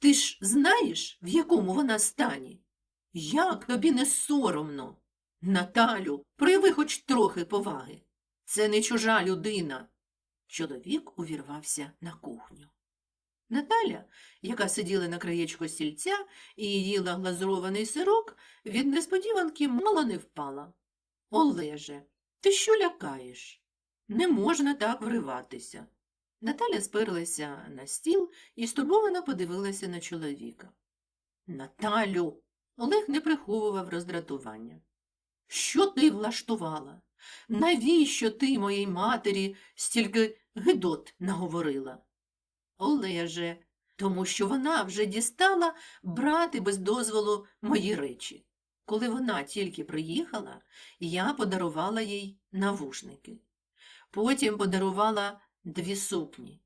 Ти ж знаєш, в якому вона стані? Як тобі не соромно? Наталю, прояви хоч трохи поваги. Це не чужа людина. Чоловік увірвався на кухню. Наталя, яка сиділа на краєчку стільця і їла глазурований сирок, від несподіванки мало не впала. Олеже, ти що лякаєш? Не можна так вриватися. Наталя сперлася на стіл і стурбовано подивилася на чоловіка. Наталю, Олег не приховував роздратування. Що ти влаштувала? Навіщо ти моїй матері стільки гидот наговорила? Олеже, тому що вона вже дістала брати без дозволу мої речі. Коли вона тільки приїхала, я подарувала їй навушники. Потім подарувала дві сукні.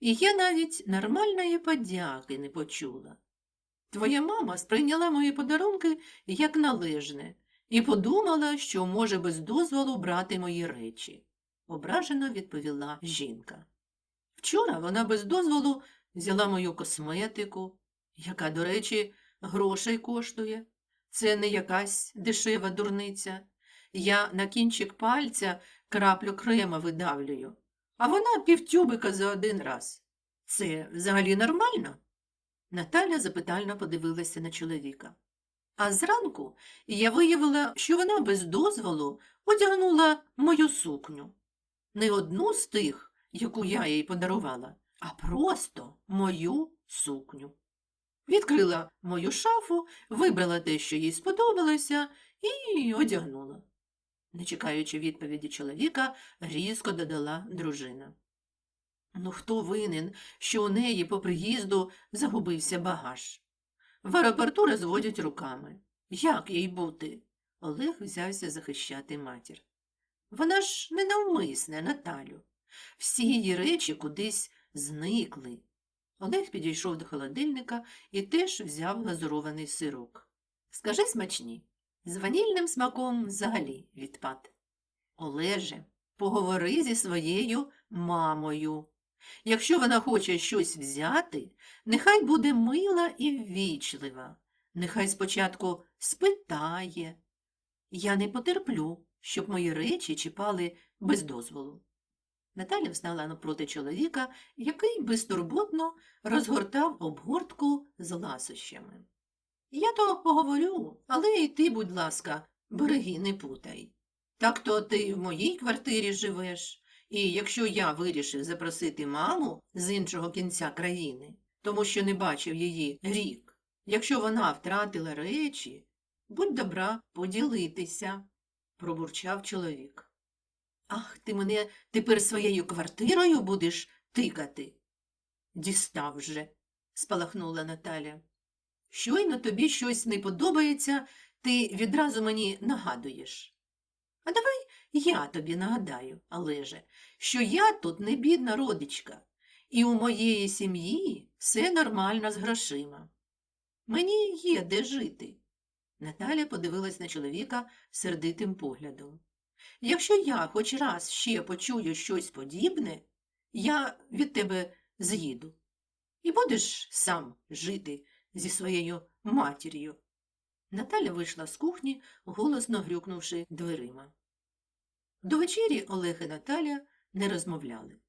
І я навіть нормальної подяки не почула. Твоя мама сприйняла мої подарунки як належне і подумала, що може без дозволу брати мої речі, ображено відповіла жінка. Вчора вона без дозволу взяла мою косметику, яка, до речі, грошей коштує. Це не якась дешева дурниця. Я на кінчик пальця краплю крема видавлюю, а вона півтюбика за один раз. Це взагалі нормально? Наталя запитально подивилася на чоловіка. А зранку я виявила, що вона без дозволу одягнула мою сукню. Не одну з тих, яку я їй подарувала, а просто мою сукню. Відкрила мою шафу, вибрала те, що їй сподобалося, і одягнула. Не чекаючи відповіді чоловіка, різко додала дружина. Ну, хто винен, що у неї по приїзду загубився багаж? В аеропорту розводять руками. Як їй бути? Олег взявся захищати матір. Вона ж ненавмисне, Наталю. Всі її речі кудись зникли. Олег підійшов до холодильника і теж взяв глазурований сирок. Скажи смачні, з ванільним смаком взагалі відпад. Олеже, поговори зі своєю мамою. Якщо вона хоче щось взяти, нехай буде мила і ввічлива. Нехай спочатку спитає. Я не потерплю, щоб мої речі чіпали без дозволу. Наталя встала напроти чоловіка, який безтурботно розгортав обгортку з ласощами. Я то поговорю, але і ти, будь ласка, береги не путай. Так то ти в моїй квартирі живеш, і якщо я вирішив запросити маму з іншого кінця країни, тому що не бачив її рік, якщо вона втратила речі, будь добра поділитися, пробурчав чоловік. Ах, ти мене тепер своєю квартирою будеш тикати? Дістав же, спалахнула Наталя. Щойно тобі щось не подобається, ти відразу мені нагадуєш. А давай я тобі нагадаю, Олеже, що я тут не бідна родичка, і у моєї сім'ї все нормально з грошима. Мені є де жити. Наталя подивилась на чоловіка сердитим поглядом. Якщо я хоч раз ще почую щось подібне, я від тебе з'їду. І будеш сам жити зі своєю матір'ю. Наталя вийшла з кухні, голосно грюкнувши дверима. До вечері Олег і Наталя не розмовляли.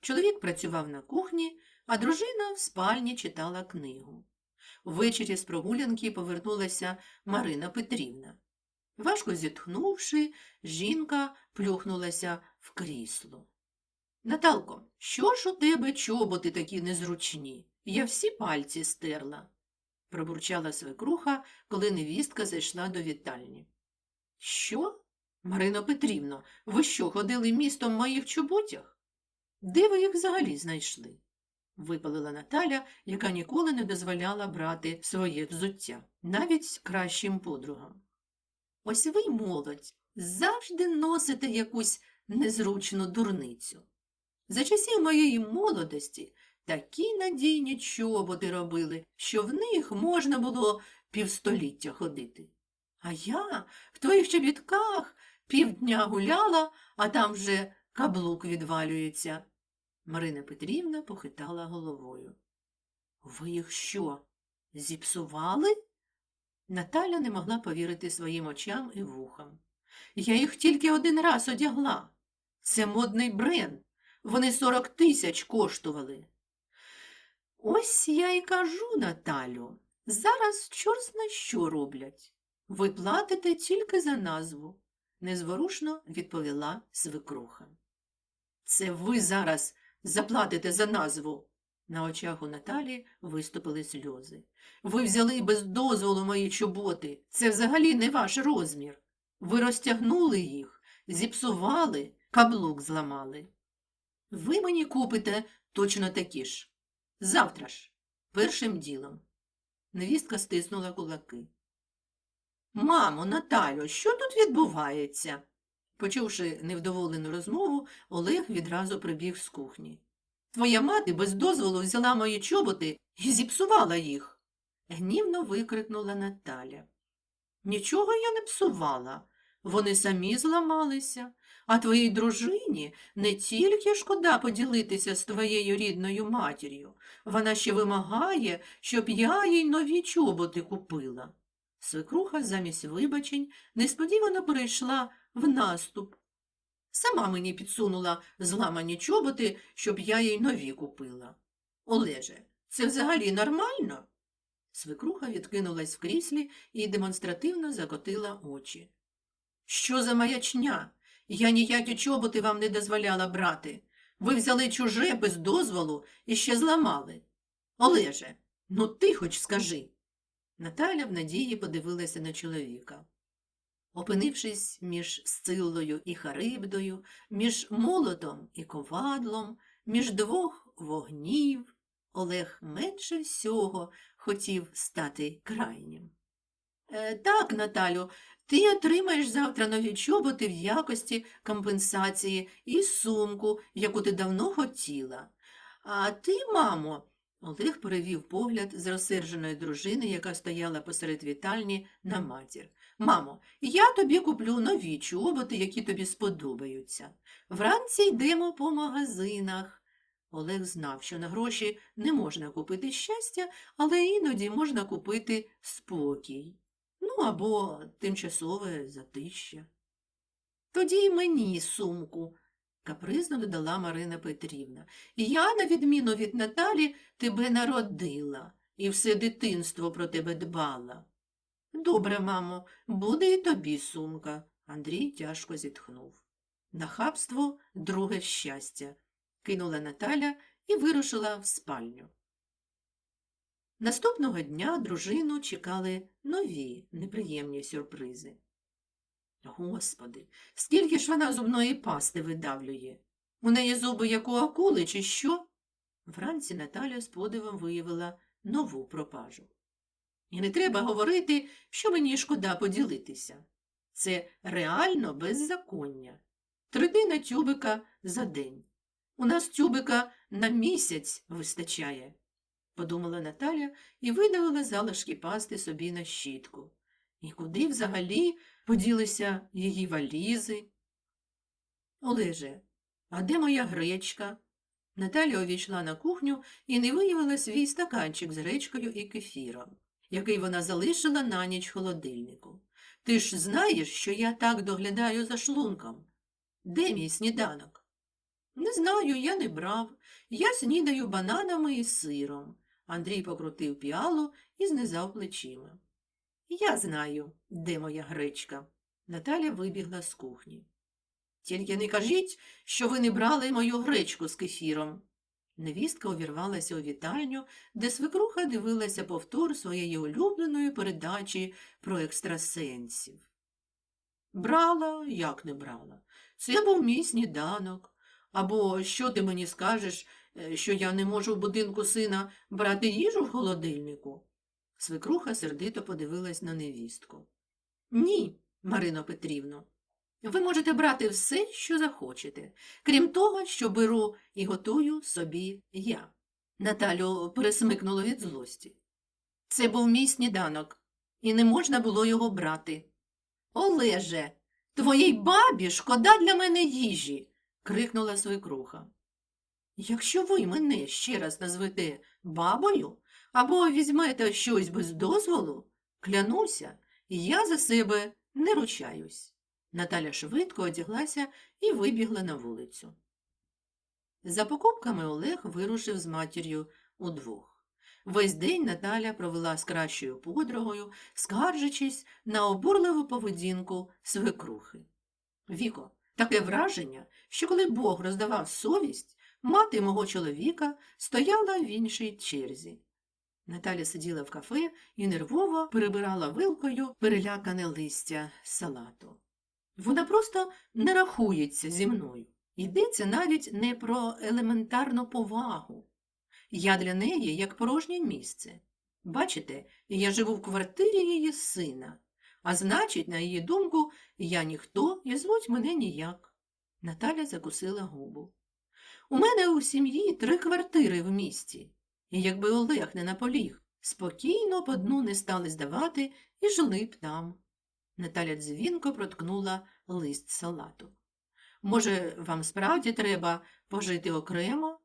Чоловік працював на кухні, а дружина в спальні читала книгу. Ввечері з прогулянки повернулася Марина Петрівна. Важко зітхнувши, жінка плюхнулася в крісло. Наталко, що ж у тебе чоботи такі незручні? Я всі пальці стерла, пробурчала свекруха, коли невістка зайшла до вітальні. Що? Марино Петрівно, ви що, ходили містом в моїх чоботях? Де ви їх взагалі знайшли? випалила Наталя, яка ніколи не дозволяла брати своє взуття, навіть кращим подругам. Ось ви, молодь, завжди носите якусь незручну дурницю. За часів моєї молодості такі надійні чоботи робили, що в них можна було півстоліття ходити. А я в твоїх чобітках півдня гуляла, а там вже каблук відвалюється. Марина Петрівна похитала головою. Ви їх що, зіпсували? Наталя не могла повірити своїм очам і вухам. Я їх тільки один раз одягла. Це модний бренд. Вони сорок тисяч коштували. Ось я і кажу, Наталю, зараз чорт зна що роблять. Ви платите тільки за назву, незворушно відповіла свекруха. Це ви зараз заплатите за назву. На очах у Наталі виступили сльози. Ви взяли без дозволу мої чоботи. Це взагалі не ваш розмір. Ви розтягнули їх, зіпсували, каблук зламали. Ви мені купите точно такі ж. Завтра ж, першим ділом. Невістка стиснула кулаки. Мамо, Наталю, що тут відбувається? Почувши невдоволену розмову, Олег відразу прибіг з кухні. Твоя мати без дозволу взяла мої чоботи і зіпсувала їх. Гнівно викрикнула Наталя. Нічого я не псувала. Вони самі зламалися, а твоїй дружині не тільки шкода поділитися з твоєю рідною матір'ю, вона ще вимагає, щоб я їй нові чоботи купила. Свекруха замість вибачень несподівано перейшла в наступ. Сама мені підсунула зламані чоботи, щоб я їй нові купила. Олеже, це взагалі нормально? Свекруха відкинулась в кріслі і демонстративно закотила очі. Що за маячня? Я ніякі чоботи вам не дозволяла брати. Ви взяли чуже без дозволу і ще зламали. Олеже, ну ти хоч скажи. Наталя в надії подивилася на чоловіка. Опинившись між Сциллою і Харибдою, між молотом і ковадлом, між двох вогнів, Олег менше всього хотів стати крайнім. Е, так, Наталю, ти отримаєш завтра нові чоботи в якості компенсації і сумку, яку ти давно хотіла. А ти, мамо, Олег перевів погляд з розсерженої дружини, яка стояла посеред вітальні, на матір. Мамо, я тобі куплю нові чоботи, які тобі сподобаються. Вранці йдемо по магазинах. Олег знав, що на гроші не можна купити щастя, але іноді можна купити спокій. Або тимчасове затища. Тоді й мені сумку, капризно додала Марина Петрівна. Я, на відміну від Наталі, тебе народила і все дитинство про тебе дбала. Добре, мамо, буде і тобі сумка. Андрій тяжко зітхнув. Нахабство друге щастя, кинула Наталя і вирушила в спальню. Наступного дня дружину чекали нові неприємні сюрпризи. Господи, скільки ж вона зубної пасти видавлює? У неї зуби як у акули, чи що? Вранці Наталя з подивом виявила нову пропажу. І не треба говорити, що мені шкода поділитися. Це реально беззаконня. Третина тюбика за день. У нас тюбика на місяць вистачає, подумала Наталя і видавила залишки пасти собі на щітку. І куди взагалі поділися її валізи? Олеже, а де моя гречка? Наталя увійшла на кухню і не виявила свій стаканчик з гречкою і кефіром, який вона залишила на ніч холодильнику. Ти ж знаєш, що я так доглядаю за шлунком. Де мій сніданок? Не знаю, я не брав. Я снідаю бананами і сиром. Андрій покрутив піалу і знизав плечима. Я знаю, де моя гречка. Наталя вибігла з кухні. Тільки не кажіть, що ви не брали мою гречку з кефіром. Невістка увірвалася у вітальню, де свекруха дивилася повтор своєї улюбленої передачі про екстрасенсів. Брала, як не брала. Це був мій сніданок. Або що ти мені скажеш, що я не можу в будинку сина брати їжу в холодильнику? Свекруха сердито подивилась на невістку. Ні, Марино Петрівно, ви можете брати все, що захочете, крім того, що беру і готую собі я. Наталю пересмикнуло від злості. Це був мій сніданок, і не можна було його брати. Олеже, твоїй бабі шкода для мене їжі. крикнула свекруха. Якщо ви мене ще раз назвете бабою, або візьмете щось без дозволу, клянуся, я за себе не ручаюсь. Наталя швидко одяглася і вибігла на вулицю. За покупками Олег вирушив з матір'ю удвох. Весь день Наталя провела з кращою подругою, скаржачись на обурливу поведінку свекрухи. Віко, таке враження, що коли Бог роздавав совість, мати мого чоловіка стояла в іншій черзі. Наталя сиділа в кафе і нервово перебирала вилкою перелякане листя салату. Вона просто не рахується зі мною. Йдеться навіть не про елементарну повагу. Я для неї як порожнє місце. Бачите, я живу в квартирі її сина, а значить, на її думку, я ніхто і звуть мене ніяк. Наталя закусила губу. У мене у сім'ї три квартири в місті, і якби Олег не наполіг, спокійно по дну не стали здавати і жили б там. Наталя дзвінко проткнула лист салату. Може, вам справді треба пожити окремо?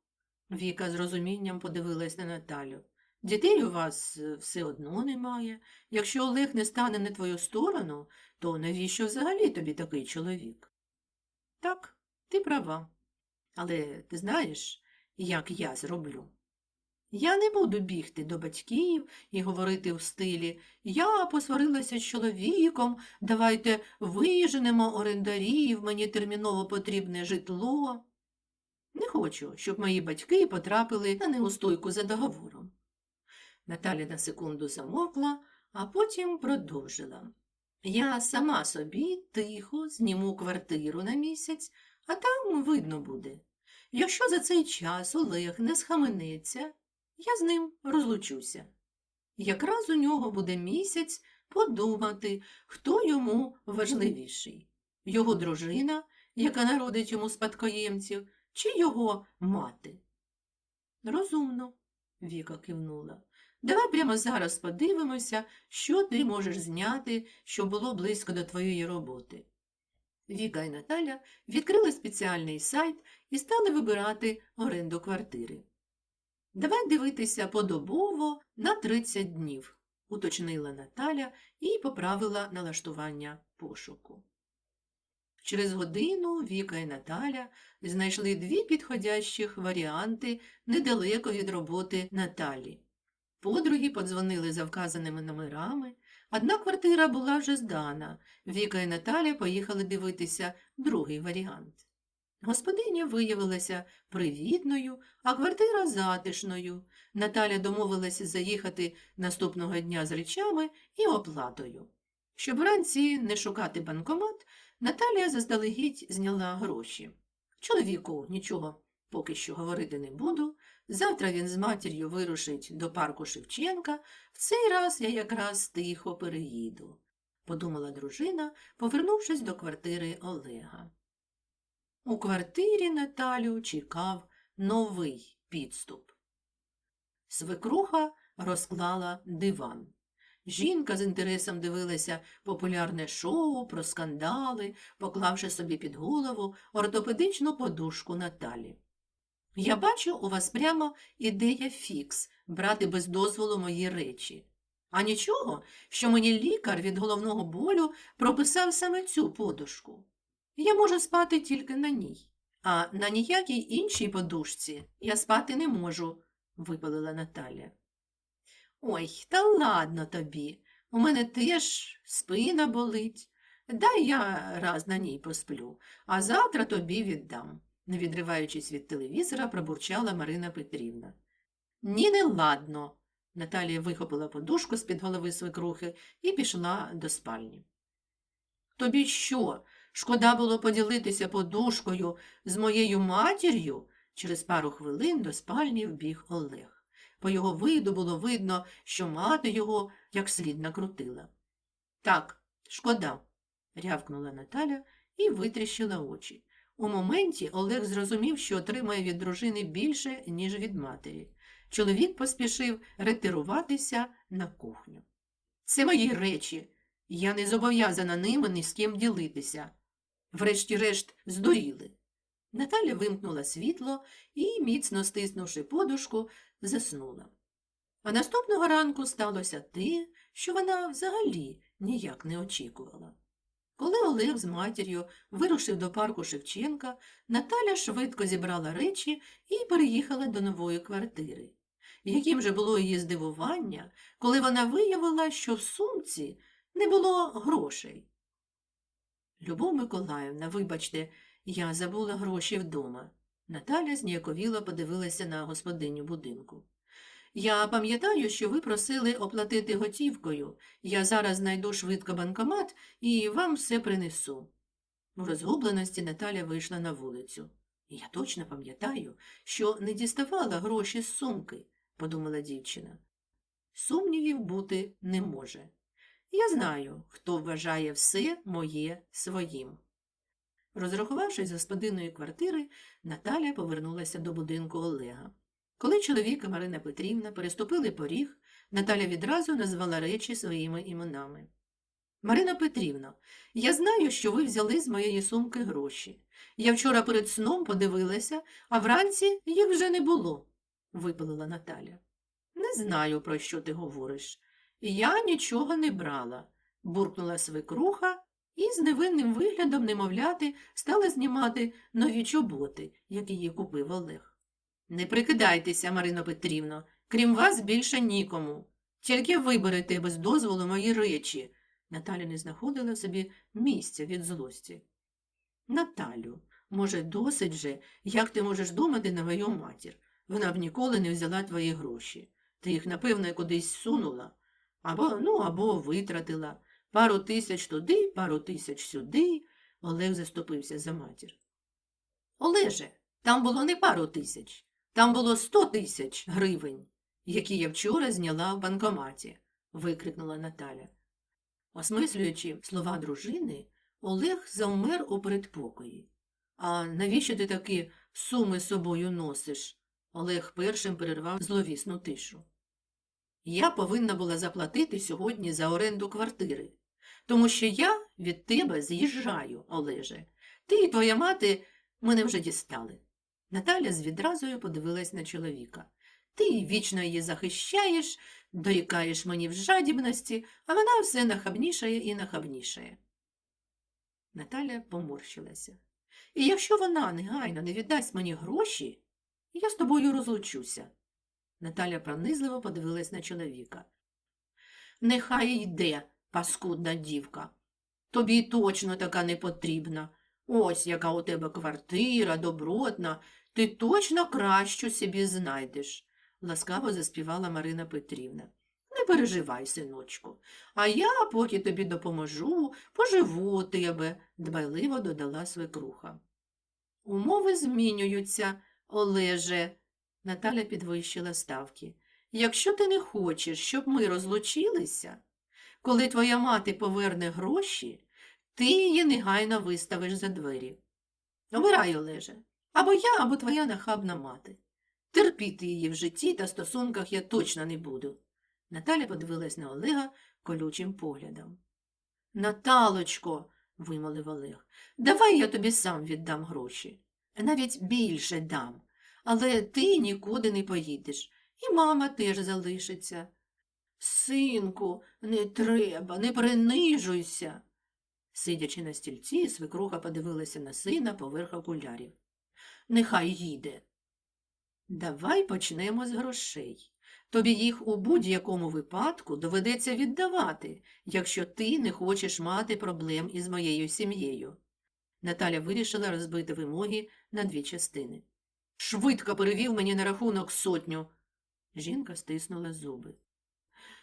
Віка з розумінням подивилась на Наталю. Дітей у вас е, все одно немає. Якщо Олег не стане на твою сторону, то навіщо взагалі тобі такий чоловік? Так, ти права. Але ти знаєш, як я зроблю? Я не буду бігти до батьків і говорити в стилі Я посварилася з чоловіком, давайте виженемо орендарів, мені терміново потрібне житло. Не хочу, щоб мої батьки потрапили на неустойку за договором. Наталя на секунду замовкла, а потім продовжила. Я сама собі тихо зніму квартиру на місяць, а там видно буде. Якщо за цей час Олег не схаменеться, я з ним розлучуся. Якраз у нього буде місяць подумати, хто йому важливіший його дружина, яка народить йому спадкоємців, чи його мати. Розумно, Віка кивнула. Давай прямо зараз подивимося, що ти можеш зняти, що було близько до твоєї роботи. Віка і Наталя відкрили спеціальний сайт і стали вибирати оренду квартири. Давай дивитися подобово на 30 днів, уточнила Наталя і поправила налаштування пошуку. Через годину Віка і Наталя знайшли дві підходящих варіанти недалеко від роботи Наталі. Подруги подзвонили за вказаними номерами. Одна квартира була вже здана. Віка і Наталя поїхали дивитися другий варіант. Господиня виявилася привітною, а квартира затишною. Наталя домовилася заїхати наступного дня з речами і оплатою. Щоб вранці не шукати банкомат, Наталія заздалегідь зняла гроші. Чоловіку нічого поки що говорити не буду. Завтра він з матір'ю вирушить до парку Шевченка, в цей раз я якраз тихо переїду, подумала дружина, повернувшись до квартири Олега. У квартирі Наталю чекав новий підступ. Свекруха розклала диван. Жінка з інтересом дивилася популярне шоу про скандали, поклавши собі під голову ортопедичну подушку Наталі. Я бачу, у вас прямо ідея фікс брати без дозволу мої речі. А нічого, що мені лікар від головного болю прописав саме цю подушку. Я можу спати тільки на ній, а на ніякій іншій подушці я спати не можу, випалила Наталя. Ой, та ладно тобі. У мене теж спина болить. Дай я раз на ній посплю, а завтра тобі віддам, не відриваючись від телевізора, пробурчала Марина Петрівна. Ні, не ладно. Наталія вихопила подушку з-під голови свекрухи і пішла до спальні. Тобі що? Шкода було поділитися подушкою з моєю матір'ю? Через пару хвилин до спальні вбіг Олег. По його виду було видно, що мати його як слід накрутила. Так, шкода, рявкнула Наталя і витріщила очі. У моменті Олег зрозумів, що отримає від дружини більше, ніж від матері. Чоловік поспішив ретируватися на кухню. Це мої речі. Я не зобов'язана ними ні з ким ділитися. Врешті-решт, здуріли. Наталя вимкнула світло і, міцно стиснувши подушку, заснула. А наступного ранку сталося те, що вона взагалі ніяк не очікувала. Коли Олег з матір'ю вирушив до парку Шевченка, Наталя швидко зібрала речі і переїхала до нової квартири. Яким же було її здивування, коли вона виявила, що в сумці не було грошей. Любов Миколаївна, вибачте, я забула гроші вдома. Наталя зніяковіло подивилася на господиню будинку. Я пам'ятаю, що ви просили оплатити готівкою. Я зараз знайду швидко банкомат і вам все принесу. У розгубленості Наталя вийшла на вулицю. Я точно пам'ятаю, що не діставала гроші з сумки, подумала дівчина. Сумнівів бути не може. Я знаю, хто вважає все моє своїм. Розрахувавшись з господиною квартири, Наталя повернулася до будинку Олега. Коли чоловік і Марина Петрівна переступили поріг, Наталя відразу назвала речі своїми іменами. Марина Петрівна, я знаю, що ви взяли з моєї сумки гроші. Я вчора перед сном подивилася, а вранці їх вже не було, випалила Наталя. Не знаю, про що ти говориш. Я нічого не брала, буркнула свекруха і з невинним виглядом немовляти стала знімати нові чоботи, які їй купив Олег. Не прикидайтеся, Марино Петрівно, крім вас більше нікому. Тільки виберете без дозволу мої речі. Наталя не знаходила собі місця від злості. Наталю, може, досить же, як ти можеш думати на мою матір? Вона б ніколи не взяла твої гроші. Ти їх, напевно, кудись сунула, або, ну, або витратила. Пару тисяч туди, пару тисяч сюди. Олег заступився за матір. Олеже, там було не пару тисяч. Там було сто тисяч гривень, які я вчора зняла в банкоматі, викрикнула Наталя. Осмислюючи слова дружини, Олег завмер у передпокої. А навіщо ти такі суми собою носиш? Олег першим перервав зловісну тишу. Я повинна була заплатити сьогодні за оренду квартири, тому що я від тебе з'їжджаю, Олеже. Ти і твоя мати мене вже дістали. Наталя з відразою подивилась на чоловіка. Ти вічно її захищаєш, дорікаєш мені в жадібності, а вона все нахабнішає і нахабнішає. Наталя поморщилася. І якщо вона негайно не віддасть мені гроші, я з тобою розлучуся. Наталя пронизливо подивилась на чоловіка. Нехай йде, паскудна дівка. Тобі точно така не потрібна. Ось яка у тебе квартира, добротна, ти точно кращу собі знайдеш, ласкаво заспівала Марина Петрівна. Не переживай, синочку, а я, поки тобі допоможу, поживу тебе, дбайливо додала свекруха. Умови змінюються, Олеже, Наталя підвищила ставки. Якщо ти не хочеш, щоб ми розлучилися, коли твоя мати поверне гроші, ти її негайно виставиш за двері. Обирай, Олеже, або я, або твоя нахабна мати. Терпіти її в житті та стосунках я точно не буду. Наталя подивилась на Олега колючим поглядом. Наталочко, вимолив Олег, давай я тобі сам віддам гроші. Навіть більше дам. Але ти нікуди не поїдеш, і мама теж залишиться. Синку, не треба, не принижуйся. Сидячи на стільці, свекруха подивилася на сина поверх окулярів. Нехай їде. Давай почнемо з грошей. Тобі їх у будь-якому випадку доведеться віддавати, якщо ти не хочеш мати проблем із моєю сім'єю. Наталя вирішила розбити вимоги на дві частини. Швидко перевів мені на рахунок сотню. Жінка стиснула зуби.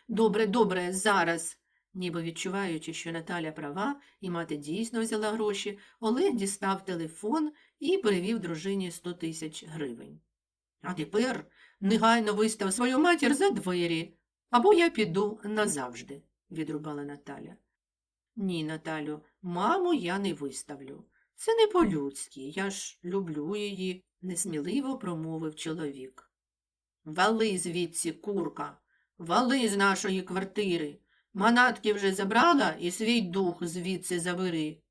Добре, добре, зараз. Ніби відчуваючи, що Наталя права і мати дійсно взяла гроші, Олег дістав телефон і перевів дружині сто тисяч гривень. А тепер негайно вистав свою матір за двері, або я піду назавжди, відрубала Наталя. Ні, Наталю, маму я не виставлю. Це не по-людськи, я ж люблю її, несміливо промовив чоловік. Вали звідси, курка, вали з нашої квартири. Манатки вже забрала і свій дух звідси забери,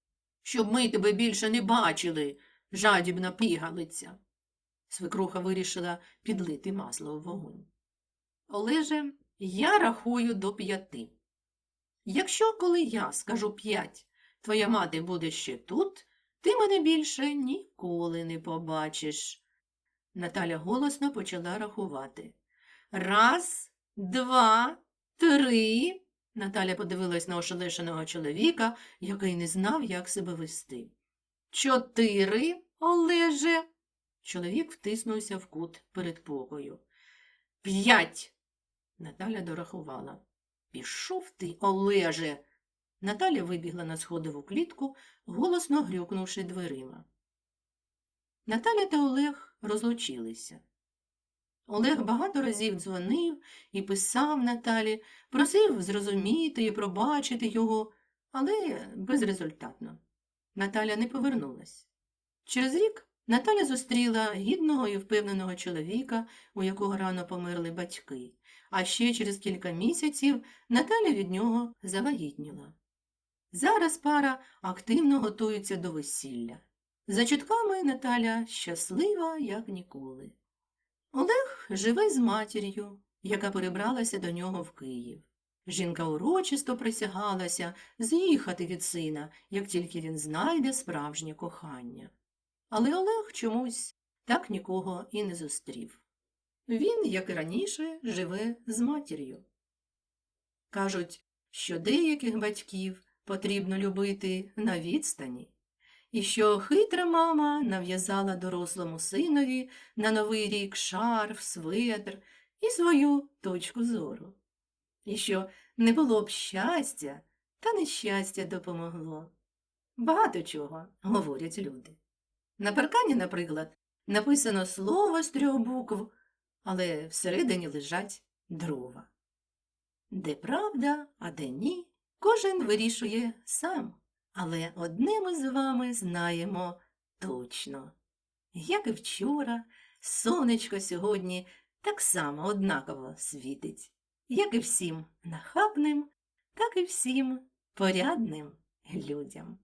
щоб ми тебе більше не бачили, жадібна пігалиця. Свекруха вирішила підлити масло в вогонь. Олеже, я рахую до п'яти. Якщо, коли я скажу п'ять, твоя мати буде ще тут, ти мене більше ніколи не побачиш. Наталя голосно почала рахувати. Раз, два, три. Наталя подивилась на ошелешеного чоловіка, який не знав, як себе вести. Чотири, Олеже. Чоловік втиснувся в кут перед покою. П'ять. Наталя дорахувала. Пішов ти, Олеже. Наталя вибігла на сходову клітку, голосно грюкнувши дверима. Наталя та Олег розлучилися. Олег багато разів дзвонив і писав Наталі, просив зрозуміти і пробачити його, але безрезультатно. Наталя не повернулась. Через рік Наталя зустріла гідного і впевненого чоловіка, у якого рано померли батьки, а ще через кілька місяців Наталя від нього завагітніла. Зараз пара активно готується до весілля. За чутками Наталя щаслива, як ніколи. Олег живе з матір'ю, яка перебралася до нього в Київ. Жінка урочисто присягалася з'їхати від сина, як тільки він знайде справжнє кохання. Але Олег чомусь так нікого і не зустрів. Він, як і раніше, живе з матір'ю. Кажуть, що деяких батьків потрібно любити на відстані, і що хитра мама нав'язала дорослому синові на новий рік шарф, светр і свою точку зору, і що не було б щастя, та нещастя допомогло. Багато чого говорять люди. На паркані, наприклад, написано слово з трьох букв, але всередині лежать дрова. Де правда, а де ні, кожен вирішує сам. Але одне ми з вами знаємо точно. Як і вчора, сонечко сьогодні так само однаково світить, як і всім нахабним, так і всім порядним людям.